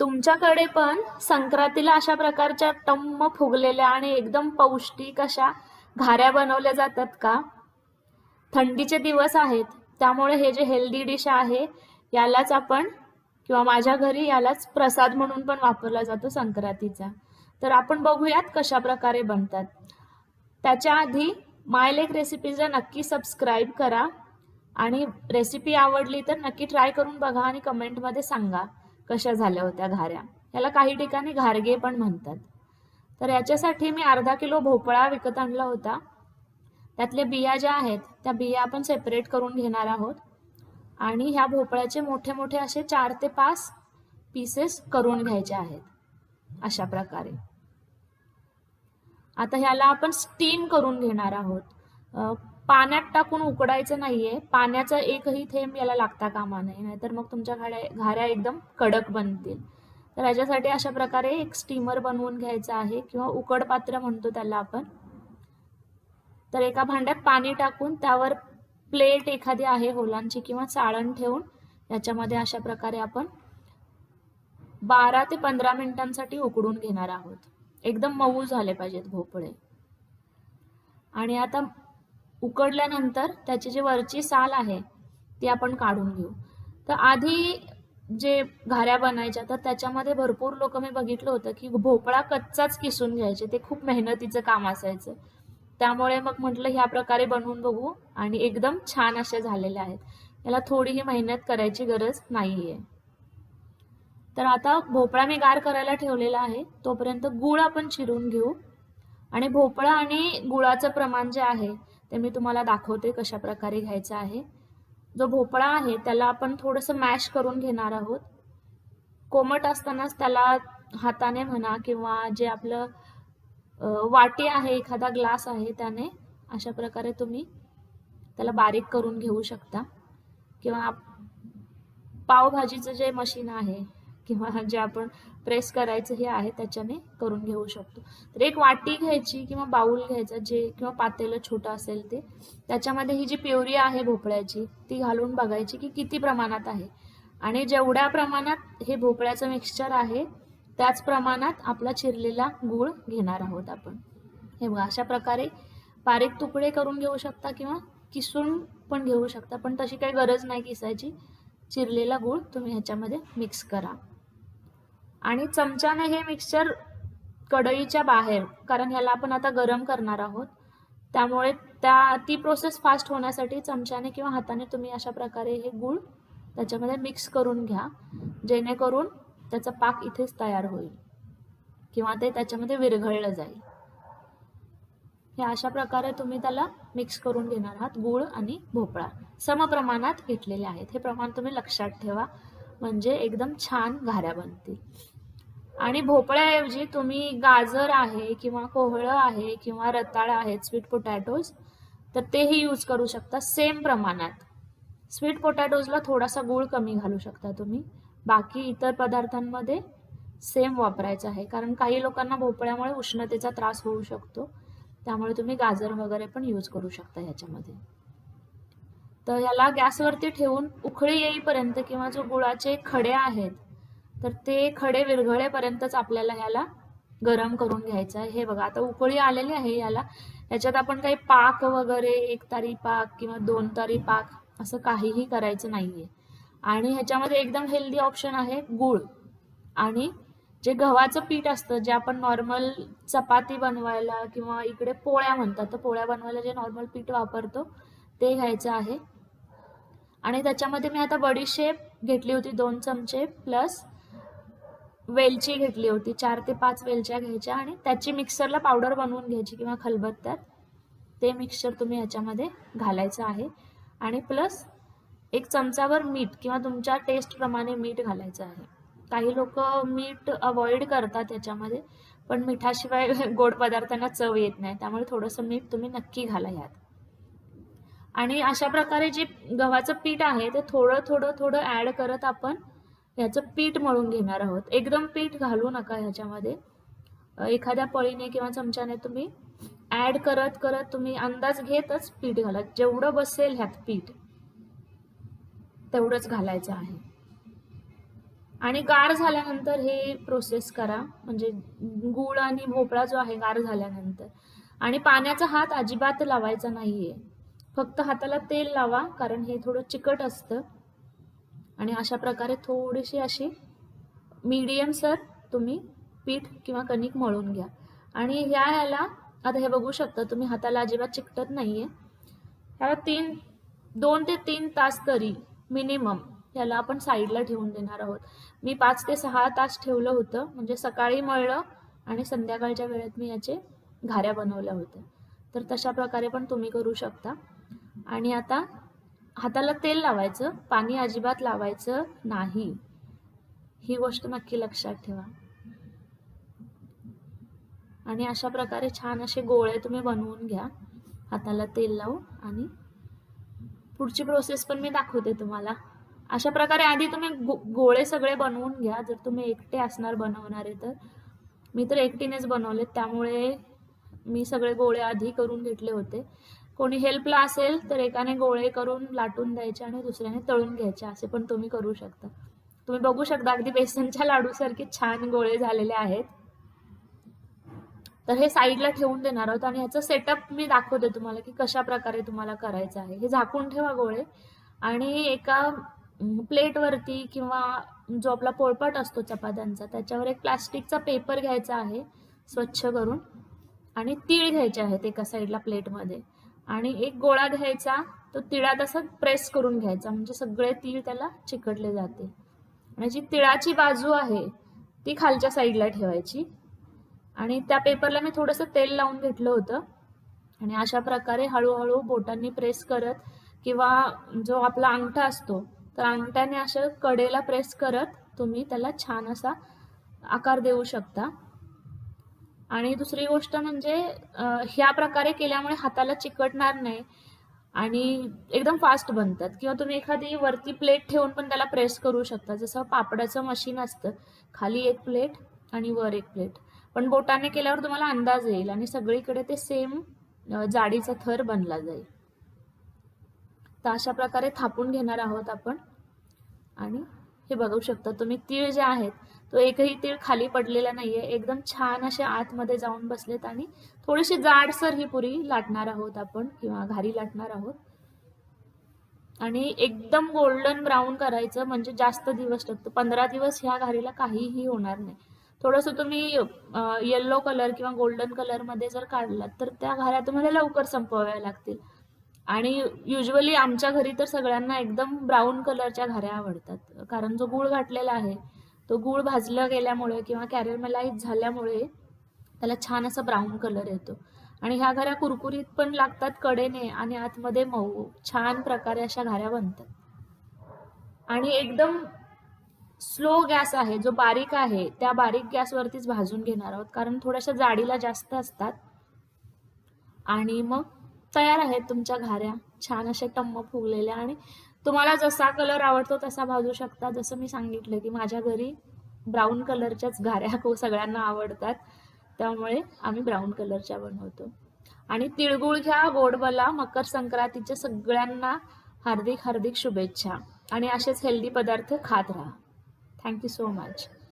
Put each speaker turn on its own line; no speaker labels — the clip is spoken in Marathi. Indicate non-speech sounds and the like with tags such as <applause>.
तुमच्याकडे पण संक्रांतीला अशा प्रकारच्या टम्म फुगलेल्या आणि एकदम पौष्टिक अशा घाऱ्या बनवल्या जातात का? थंडीचे दिवस आहेत त्यामुळे हे जे हेल्दी डिश आहे यालाच आपण किंवा माझ्या घरी यालाच प्रसाद म्हणून पण वापरला जातो संक्रांतीचा. तर आपण बघूयात कशा प्रकारे बनतात. त्याच्या आधी मायलेक रेसिपीजला नक्की सबस्क्राईब करा आणि रेसिपी आवडली तर नक्की ट्राय करून बघा आणि कमेंटमध्ये सांगा. कशा झाल्या होत्या घाऱ्या? याला काही ठिकाणी घारगे पण म्हणतात. तर याच्यासाठी मी अर्धा किलो भोपळा विकत आणला होता. त्यातल्या बिया ज्या आहेत त्या बिया आपण सेपरेट करून घेणार आहोत. आणि ह्या भोपळ्याचे मोठे मोठे असे चार ते पाच पीसेस करून घ्यायचे आहेत. अशा प्रकारे. आता ह्याला आपण स्टीम करून घेणार आहोत. पाण्यात टाकून उकडायचं नाहीये. पाण्याचा एकही थेंब याला लागता कामा नये. नाहीतर मग तुमच्या घाड्या घाऱ्या एकदम कडक बनतील. तर याच्यासाठी अशा प्रकारे एक स्टीमर बनवून घ्यायचं आहे किंवा उकड पात्र म्हणतो त्याला आपण. तर एका भांड्यात पाणी टाकून त्यावर प्लेट एखादी आहे होलांची किंवा चाळण ठेवून याच्यामध्ये अशा प्रकारे आपण बारा ते पंधरा मिनिटांसाठी उकडून घेणार आहोत. एकदम मऊ झाले पाहिजेत भोपळे. आणि आता उकडल्यानंतर त्याची जी वरची साल आहे ती आपण काढून घेऊ. तर आधी जे घाऱ्या बनायच्या तर त्याच्यामध्ये भरपूर लोक मी बघितलं होतं की भोपळा कच्चाच किसून घ्यायचे. ते खूप मेहनतीचं काम असायचं. त्यामुळे मग म्हटलं ह्या प्रकारे बनवून बघू आणि एकदम छान असे झालेले आहेत. याला थोडीही मेहनत करायची गरज नाही आहे तर आता भोपळा मी गार करायला ठेवलेला आहे. तोपर्यंत गूळ आपण चिरून घेऊ. आणि भोपळा आणि गुळाचं प्रमाण जे आहे ते मी तुम्हाला दाखवते कशा प्रकारे घ्यायचं आहे. जो भोपळा आहे त्याला आपण थोडंसं मॅश करून घेणार आहोत. कोमट असतानाच त्याला हाताने म्हणा किंवा जे आपलं वाटी आहे एखादा ग्लास आहे त्याने अशा प्रकारे तुम्ही त्याला बारीक करून घेऊ शकता. किंवा आप- पावभाजीचं जे मशीन आहे किंवा <laughs> जे आपण प्रेस करायचं हे आहे त्याच्याने करून घेऊ शकतो. तर एक वाटी घ्यायची किंवा बाऊल घ्यायचा जे किंवा पातेलं छोटं असेल ते. त्याच्यामध्ये ही जी प्युरी आहे भोपळ्याची ती घालून बघायची की किती प्रमाणात आहे. आणि जेवढ्या प्रमाणात हे भोपळ्याचं मिक्सचर आहे त्याच प्रमाणात आपला चिरलेला गूळ घेणार आहोत आपण. हे बघा अशा प्रकारे बारीक तुकडे करून घेऊ शकता किंवा किसून पण घेऊ शकता. पण तशी काही गरज नाही किसायची. चिरलेला गूळ तुम्ही ह्याच्यामध्ये मिक्स करा. आणि चमच्याने हे मिक्सचर कढईच्या बाहेर कारण ह्याला आपण आता गरम करणार आहोत. त्यामुळे त्या ती प्रोसेस फास्ट होण्यासाठी चमच्याने किंवा हाताने तुम्ही अशा प्रकारे हे गूळ त्याच्यामध्ये मिक्स करून घ्या. जेणेकरून त्याचा पाक इथेच तयार होईल किंवा ते त्याच्यामध्ये विरघळलं जाईल. हे अशा प्रकारे तुम्ही त्याला मिक्स करून घेणार आहात गूळ आणि भोपळा. समप्रमाणात घेतलेले आहेत. हे प्रमाण तुम्ही लक्षात ठेवा. म्हणजे एकदम छान घाऱ्या बनतील. आणि भोपळ्याऐवजी तुम्ही गाजर आहे किंवा कोहळं आहे किंवा रताळं आहेत स्वीट पोटॅटोज तर तेही यूज करू शकता सेम प्रमाणात. स्वीट पोटॅटोजला थोडासा गूळ कमी घालू शकता तुम्ही. बाकी इतर पदार्थांमध्ये सेम वापरायचं आहे. कारण काही लोकांना भोपळ्यामुळे उष्णतेचा त्रास होऊ शकतो. त्यामुळे तुम्ही गाजर वगैरे पण यूज करू शकता ह्याच्यामध्ये तर याला गॅसवरती ठेवून उखळी येईपर्यंत किंवा जो गुळाचे खडे आहेत तर ते खडे विरघळेपर्यंतच आपल्याला ह्याला गरम करून घ्यायचं आहे. हे बघा आता उकळी आलेली आहे याला. याच्यात आपण काही पाक वगैरे एक तारी पाक किंवा दोन तारी पाक असं काहीही करायचं नाहीये. आणि ह्याच्यामध्ये एकदम हेल्दी ऑप्शन आहे गूळ. आणि जे गव्हाचं पीठ असतं जे आपण नॉर्मल चपाती बनवायला किंवा इकडे पोळ्या म्हणतात तर पोळ्या बनवायला जे नॉर्मल पीठ वापरतो ते घ्यायचं आहे. आणि त्याच्यामध्ये मी आता बडीशेप घेतली होती दोन चमचे प्लस वेलची घेतली होती. चार ते पाच वेलच्या घ्यायच्या आणि त्याची मिक्सरला पावडर बनवून घ्यायची किंवा खलबत्त्यात. ते मिक्सचर तुम्ही ह्याच्यामध्ये घालायचं आहे. आणि प्लस एक चमचावर मीठ किंवा तुमच्या टेस्टप्रमाणे मीठ घालायचं आहे. काही लोक मीठ अवॉइड करतात त्याच्यामध्ये पण मिठाशिवाय <laughs> गोड पदार्थांना चव येत नाही. त्यामुळे थोडंसं मीठ तुम्ही नक्की घाला ह्यात आणि अशा प्रकारे जे गव्हाचं पीठ आहे ते थोडं थोडं थोडं ॲड करत आपण ह्याचं पीठ मळून घेणार आहोत. एकदम पीठ घालू नका ह्याच्यामध्ये. एखाद्या पळीने किंवा चमच्याने तुम्ही ॲड करत करत तुम्ही अंदाज घेतच पीठ घाला. जेवढं बसेल ह्यात पीठ तेवढंच घालायचं आहे. आणि गार झाल्यानंतर हे प्रोसेस करा. म्हणजे गूळ आणि भोपळा जो आहे गार झाल्यानंतर. आणि पाण्याचा हात अजिबात लावायचा नाहीये. फक्त हाताला तेल लावा कारण हे थोडं चिकट असतं. आणि अशा प्रकारे थोडीशी अशी मीडियम सर तुम्ही पीठ किंवा कणिक मळून घ्या. आणि ह्या ह्याला आता हे बघू शकता तुम्ही हाताला अजिबात चिकटत नाहीये. ह्याला तीन दोन ते तीन तास तरी मिनिमम ह्याला आपण साईडला ठेवून देणार आहोत. मी पाच ते सहा तास ठेवलं होतं म्हणजे सकाळी मळलं आणि संध्याकाळच्या वेळेत मी याचे घाऱ्या बनवल्या होत्या. तर तशा प्रकारे पण तुम्ही करू शकता. आणि आता हाताला तेल लावायचं पाणी अजिबात लावायचं नाही. ही गोष्ट नक्की लक्षात ठेवा. आणि अशा प्रकारे छान असे गोळे तुम्ही बनवून घ्या. हाताला तेल लावून आणि पुढची प्रोसेस पण मी दाखवते तुम्हाला. अशा प्रकारे आधी तुम्ही गो- गोळे सगळे बनवून घ्या. जर तुम्ही एकटे असणार बनवणारे तर. मी तर एकटीनेच बनवले त्यामुळे मी सगळे गोळे आधी करून घेतले होते. कोणी हेल्पला असेल तर एकाने गोळे करून लाटून द्यायचे आणि दुसऱ्याने तळून घ्यायचे. असे पण तुम्ही करू शकता. तुम्ही बघू शकता अगदी बेसनच्या लाडूसारखे छान गोळे झालेले आहेत. तर हे साईडला ठेवून देणार आहोत आणि ह्याचं सेटअप मी दाखवते तुम्हाला की कशा प्रकारे तुम्हाला करायचं आहे. हे झाकून ठेवा गोळे आणि एका प्लेटवरती किंवा जो आपला पोळपाट असतो चपात्यांचा त्याच्यावर एक प्लास्टिकचा पेपर घ्यायचा आहे स्वच्छ करून. आणि तीळ घ्यायचे आहेत एका साईडला प्लेटमध्ये आणि एक गोळा घ्यायचा तो तिळात असं प्रेस करून घ्यायचा. म्हणजे सगळे तीळ त्याला चिकटले जाते. आणि जी तिळाची बाजू आहे ती खालच्या साईडला ठेवायची. आणि त्या पेपरला मी थोडंसं तेल लावून घेतलं होतं. आणि अशा प्रकारे हळूहळू बोटांनी प्रेस करत किंवा जो आपला अंगठा असतो तर अंगठ्याने अशा कडेला प्रेस करत तुम्ही त्याला छान असा आकार देऊ शकता. आणि दुसरी गोष्ट म्हणजे ह्या प्रकारे केल्यामुळे हाताला चिकटणार नाही आणि एकदम फास्ट बनतात. किंवा तुम्ही एखादी वरती प्लेट ठेवून पण त्याला प्रेस करू शकता. जसं पापडाचं मशीन असतं. खाली एक प्लेट आणि वर एक प्लेट पण बोटाने केल्यावर तुम्हाला अंदाज येईल आणि सगळीकडे ते सेम जाडीचा थर बनला जाईल. तर अशा प्रकारे थापून घेणार आहोत आपण. आणि हे बघू शकता तुम्ही. तीळ जे आहेत तो एकही तीळ खाली पडलेला नाहीये. एकदम छान असे आतमध्ये जाऊन बसलेत आणि थोडीशी जाडसर ही पुरी लाटणार आहोत आपण किंवा घारी लाटणार आहोत. आणि एकदम गोल्डन ब्राऊन करायचं म्हणजे जास्त दिवस लागतो पंधरा दिवस ह्या घारीला काहीही होणार नाही. थोडंसं तुम्ही येल्लो कलर किंवा गोल्डन कलरमध्ये जर काढलात तर त्या घाऱ्या तुम्हाला लवकर संपवाव्या लागतील. आणि युजली आमच्या घरी तर सगळ्यांना एकदम ब्राऊन कलरच्या घाऱ्या आवडतात. कारण जो गूळ घातलेला आहे तो गूळ भाजला गेल्यामुळे किंवा कॅरेमलाईज झाल्यामुळे त्याला छान असा ब्राऊन कलर येतो. आणि ह्या घऱ्या कुरकुरीत पण लागतात कडेने आणि आतमध्ये मऊ. छान प्रकारे अशा घाऱ्या बनतात. आणि एकदम स्लो गॅस आहे जो बारीक आहे त्या बारीक गॅसवरतीच भाजून घेणार आहोत. कारण थोड्याशा जाडीला जास्त असतात. आणि मग तयार आहेत तुमच्या घाऱ्या. छान अशा टम्म फुगलेल्या आणि तुम्हाला जसा कलर आवडतो तसा भाजू शकता. जसं मी सांगितलं की माझ्या घरी ब्राऊन कलरच्याच घाऱ्या खूप सगळ्यांना आवडतात. त्यामुळे आम्ही ब्राऊन कलरच्या बनवतो. आणि तिळगुळ घ्या गोडबला मकर संक्रांतीच्या सगळ्यांना हार्दिक हार्दिक शुभेच्छा. आणि असेच हेल्दी पदार्थ खात राहा. Thank you so much